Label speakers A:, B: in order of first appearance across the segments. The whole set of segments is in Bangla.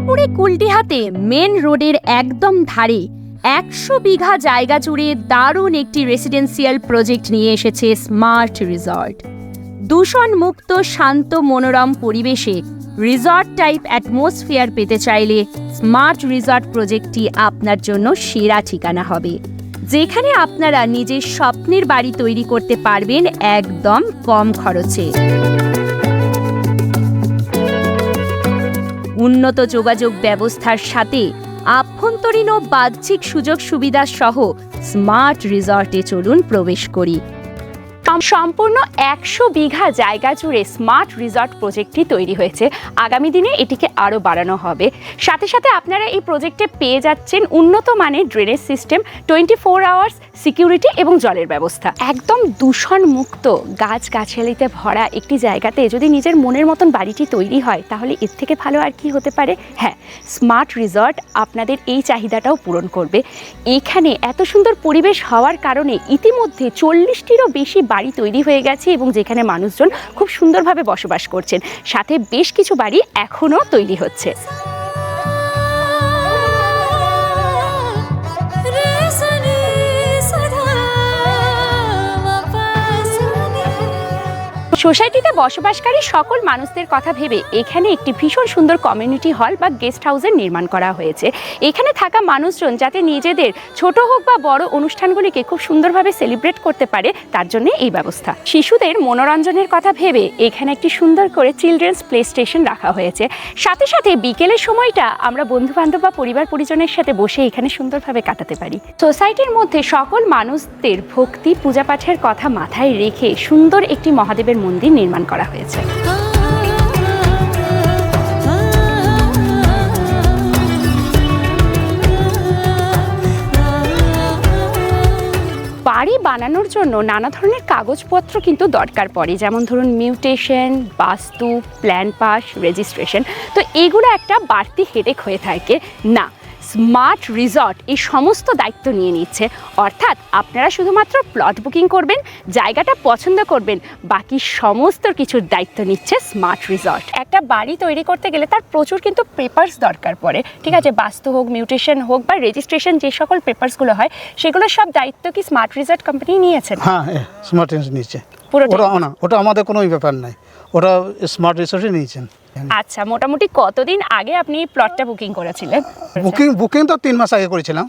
A: দুর্গাপুরে কুলটিহাতে মেন রোডের একদম ধারে একশো বিঘা জায়গা জুড়ে দারুণ একটি রেসিডেন্সিয়াল প্রজেক্ট নিয়ে এসেছে স্মার্ট রিসর্ট দূষণ মুক্ত শান্ত, মনোরম পরিবেশে রিসর্ট টাইপ অ্যাটমসফিয়ার পেতে চাইলে স্মার্ট রিসর্ট প্রজেক্টটি আপনার জন্য সেরা ঠিকানা হবে। যেখানে আপনারা নিজের স্বপ্নের বাড়ি তৈরি করতে পারবেন একদম কম খরচে। উন্নত যোগাযোগ ব্যবস্থার সাথে আভ্যন্তরীণ ও বাহ্যিক সুযোগ সুবিধা সহ স্মার্ট রিসর্টে চলুন প্রবেশ করি। সম্পূর্ণ একশো বিঘা জায়গা জুড়ে স্মার্ট রিসর্ট প্রজেক্টটি তৈরি হয়েছে। আগামী দিনে এটিকে আরও বাড়ানো হবে। সাথে সাথে আপনারা এই প্রজেক্টে পেয়ে যাচ্ছেন উন্নত মানের drainage system twenty four hours security এবং জলের ব্যবস্থা। একদম দূষণ মুক্ত গাছগাছালিতে ভরা একটি জায়গাতে যদি নিজের মনের মতন বাড়িটি তৈরি হয়, তাহলে এর থেকে ভালো আর কি হতে পারে? হ্যাঁ স্মার্ট রিসর্ট আপনাদের এই চাহিদাটাও পূরণ করবে। এখানে এত সুন্দর পরিবেশ হওয়ার কারণে ইতিমধ্যে চল্লিশটিরও বেশি বাড়ি তৈরি হয়ে গেছে এবং যেখানে মানুষজন খুব সুন্দরভাবে বসবাস করছেন। সাথে বেশ কিছু বাড়ি এখনও তৈরি হচ্ছে। সোসাইটিতে বসবাসকারী সকল মানুষদের কথা ভেবে এখানে একটি ভীষণ সুন্দর কমিউনিটি হল বা গেস্ট হাউসের নির্মাণ করা হয়েছে। এখানে থাকা মানুষজন যাতে নিজেদের ছোট হোক বা বড় অনুষ্ঠানগুলিকে খুব সুন্দরভাবে সেলিব্রেট করতে পারে, তার জন্য এই ব্যবস্থা। শিশুদের মনোরঞ্জনের কথা ভেবে এখানে একটি সুন্দর করে চিলড্রেন্স প্লে স্টেশন রাখা হয়েছে। সাথে সাথে বিকেলের সময়টা আমরা বন্ধু বান্ধব বা পরিবার পরিজনের সাথে বসে এখানে সুন্দরভাবে কাটাতে পারি। সোসাইটির মধ্যে সকল মানুষদের ভক্তি, পূজা পাঠের কথা মাথায় রেখে সুন্দর একটি মহাদেবের মন্দির নির্মাণ করা হয়েছে। বাড়ি বানানোর জন্য নানা ধরনের কাগজপত্র কিন্তু দরকার পড়ে, যেমন ধরুন মিউটেশন, বাস্তু, প্ল্যান পাস, রেজিস্ট্রেশন। তো এগুলো একটা বাড়তি হেডেক হয়ে থাকে। না স্মার্ট রিসর্ট এই সমস্ত দায়িত্ব নিয়ে নিচ্ছে। অর্থাৎ আপনারা শুধুমাত্র প্লট বুকিং করবেন জায়গাটা পছন্দ করবেন বাকি সমস্ত কিছুর দায়িত্ব নিচ্ছে স্মার্ট রিসর্ট। একটা বাড়ি তৈরি করতে গেলে তার প্রচুর কিন্তু পেপার্স দরকার পড়ে। ঠিক আছে বাস্তু হোক মিউটেশন হোক বা রেজিস্ট্রেশন যে সকল পেপার্সগুলো হয় সেগুলো সব দায়িত্ব কি স্মার্ট রিসর্ট কোম্পানি
B: হ্যাঁ স্মার্ট রিসোর্স নিচ্ছে
A: পুরোটাই?
B: ওটা ওটা আমাদের কোনো ব্যাপার নাই। ওটা স্মার্ট রিসোর্সই নিয়েছেন।
A: আচ্ছা মোটামুটি কতদিন আগে আপনি প্লটটা বুকিং করেছিলেন?
B: বুকিং বুকিং তো তিন মাস আগে করেছিলাম।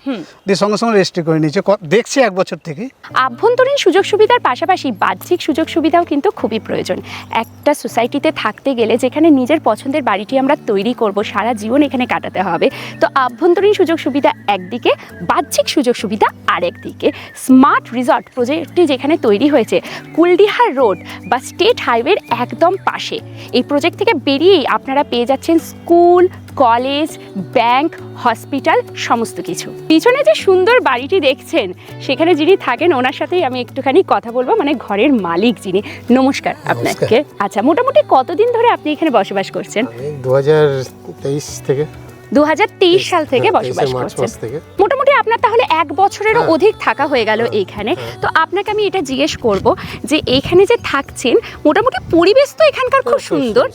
B: দিয়ে সঙ্গে সঙ্গে রেজিস্ট্রি করে নিয়েছে। দেখছি এক বছর থেকে।
A: আভ্যন্তরীণ সুযোগ সুবিধার পাশাপাশি বাহ্যিক সুযোগ সুবিধাও কিন্তু খুবই প্রয়োজন। একটা সোসাইটিতে থাকতে গেলে যেখানে নিজের পছন্দের বাড়িটি আমরা তৈরি করব সারা জীবন এখানে কাটাতে হবে। তো আভ্যন্তরীণ সুযোগ সুবিধা একদিকে বাহ্যিক সুযোগ সুবিধা আরেকদিকে। স্মার্ট রিসর্ট প্রজেক্টটি যেখানে তৈরি হয়েছে কুলডিহার রোড বা স্টেট হাইওয়ের একদম পাশে। এই প্রজেক্ট থেকে বেরিয়েই আপনারা পেয়ে যাচ্ছেন স্কুল কলেজ ব্যাংক হসপিটাল সমস্ত কিছু। পিছনে যে সুন্দর বাড়িটি দেখছেন সেখানে যিনি থাকেন ওনার সাথেই আমি একটুখানি কথা বলব। মানে ঘরের মালিক যিনি। নমস্কার আপনাকে। আচ্ছা মোটামুটি কতদিন ধরে আপনি এখানে বসবাস করছেন?
C: দু হাজার তেইশ থেকে।
A: দু সাল থেকে বসবাস করছেন। মোটামুটি আপনার তাহলে এক বছরেরও
C: হ্যাঁ।
A: অধিক থাকা হয়ে গেল এইখানে। তো আপনাকে আমি এটা জিজ্ঞেস করব যে এইখানে যে থাকছেন মোটামুটি পরিবেশ তো এখানকার খুব সুন্দর।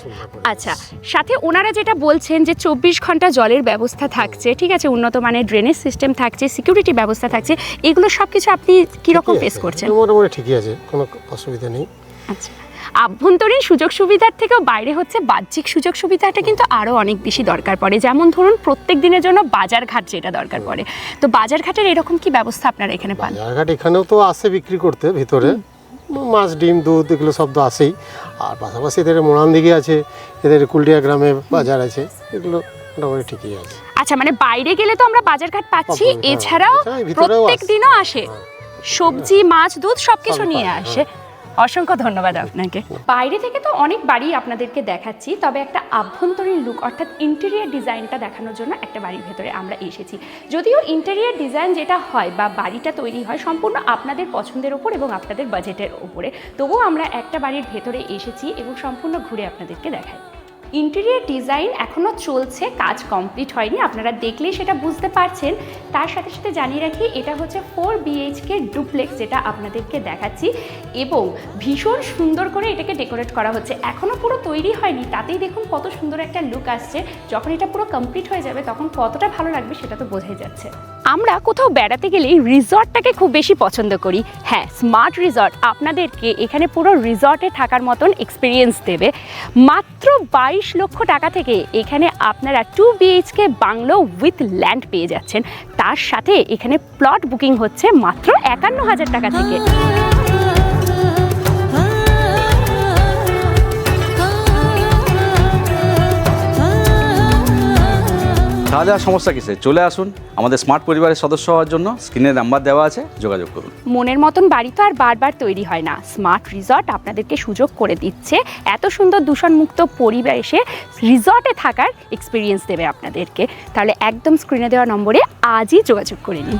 A: আচ্ছা সাথে ওনারা যেটা বলছেন যে চব্বিশ ঘণ্টা জলের ব্যবস্থা থাকছে ঠিক আছে উন্নত মানের ড্রেনেজ সিস্টেম থাকছে সিকিউরিটি ব্যবস্থা থাকছে এগুলো সব কিছু আপনি কীরকম ফেস করছেন?
C: মোটামুটি ঠিকই আছে কোনো অসুবিধা নেই।
A: আচ্ছা। আভ্যন্তরীণ সুযোগ সুবিধার থেকেও বাইরে হচ্ছে বাহ্যিক সুযোগ সুবিধাটা কিন্তু আরও অনেক বেশি দরকার পড়ে। যেমন ধরুন প্রত্যেক দিনের জন্য বাজারঘাট যেটা দরকার পড়ে। তো বাজারঘাটের এরকম কি ব্যবস্থা আপনারা এখানে পান?
C: বাজারঘাট এখানেও তো আসে বিক্রি করতে ভিতরে। মাছ ডিম দুধ এগুলো সব তো আসেই আর পাশাপাশি এদের মোড়ান দিকে আছে এদের কুলডিয়া গ্রামে বাজার আছে এগুলো মোটামুটি ঠিকই আছে।
A: আচ্ছা মানে বাইরে গেলে তো আমরা বাজার ঘাট পাচ্ছি
C: হ্যাঁ।
A: এছাড়াও প্রত্যেক
C: আসে।
A: দিনও আসে।
C: হ্যাঁ।
A: সবজি মাছ দুধ সবকিছু নিয়ে আসে। অসংখ্য ধন্যবাদ আপনাকে। বাইরে থেকে তো অনেক বাড়ি আপনাদেরকে দেখাচ্ছি, তবে একটা আভ্যন্তরীণ লুক অর্থাৎ ইন্টেরিয়ার ডিজাইনটা দেখানোর জন্য একটা বাড়ির ভেতরে আমরা এসেছি। যদিও ইন্টেরিয়ার ডিজাইন যেটা হয় বা বাড়িটা তৈরি হয় সম্পূর্ণ আপনাদের পছন্দের ওপর এবং আপনাদের বাজেটের ওপরে। তবুও আমরা একটা বাড়ির ভেতরে এসেছি এবং সম্পূর্ণ ঘুরে আপনাদেরকে দেখাই। ইন্টেরিয়ার ডিজাইন এখনও চলছে, কাজ কমপ্লিট হয়নি, আপনারা দেখলেই সেটা বুঝতে পারছেন। তার সাথে সাথে জানিয়ে রাখি, এটা হচ্ছে ফোর বিএইচকে ডুপ্লেক্স যেটা আপনাদেরকে দেখাচ্ছি, এবং ভীষণ সুন্দর করে এটাকে ডেকোরেট করা হচ্ছে। এখনও পুরো তৈরি হয়নি, তাতেই দেখুন কত সুন্দর একটা লুক আসছে। যখন এটা পুরো কমপ্লিট হয়ে যাবে, তখন কতটা ভালো লাগবে সেটা তো বোঝাই যাচ্ছে। আমরা কোথাও বেড়াতে গেলে রিসর্টটাকে খুব বেশি পছন্দ করি। হ্যাঁ স্মার্ট রিসর্ট আপনাদেরকে এখানে পুরো রিসর্টে থাকার মতন এক্সপিরিয়েন্স দেবে। মাত্র বাইশ লক্ষ টাকা থেকে এখানে আপনারা two BHK bungalow with land পেয়ে যাচ্ছেন। তার সাথে এখানে প্লট বুকিং হচ্ছে মাত্র একান্ন হাজার টাকা থেকে।
D: আর সমস্যা কিসে চলে আসুন, আমাদের স্মার্ট পরিবারের সদস্য হওয়ার জন্য স্ক্রিনে নাম্বার দেওয়া আছে, যোগাযোগ করুন।
A: মনের মতন বাড়ি তো আর বারবার তৈরি হয় না। স্মার্ট রিসর্ট আপনাদেরকে সুযোগ করে দিচ্ছে। এত সুন্দর দূষণমুক্ত পরিবেশে রিসর্টে থাকার এক্সপিরিয়েন্স দেবে আপনাদেরকে। তাহলে একদম স্ক্রিনে দেওয়া নম্বরে আজই যোগাযোগ করে নিন।